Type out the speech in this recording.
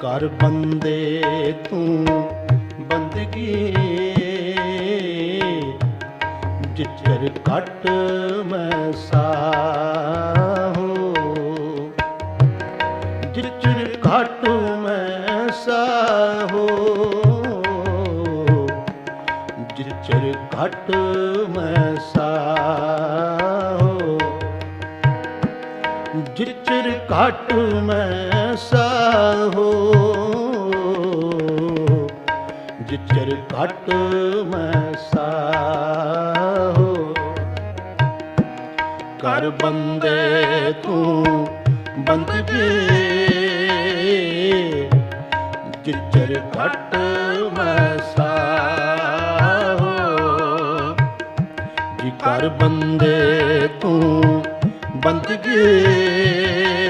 ਕਰ ਬੰਦੇ ਤੂੰ ਬੰਦਗੀ ਜਿਚਰ ਘਟ ਮੈਂ ਸਾਹੋ, ਜਿਚਰ ਘਟ ਮੈਂ ਸਾਹੋ, ਜਿਚਰ ਘਟ ਮੈਂ ਜਿਚਰ ਘਟ ਮੈਂ ਸਾਹੋ ਜਿਚਰ ਘਟ ਮੈਂ ਸਾਹੋ ਕਰ ਬੰਦੇ ਤੂੰ ਬੰਦਗੀ ਜਿਚਰ ਘਟ ਮੈਂ ਸਾਹੋ ਜੀ ਕਰ ਬੰਦੇ ਤੂੰ ਬੰਦਗੀ।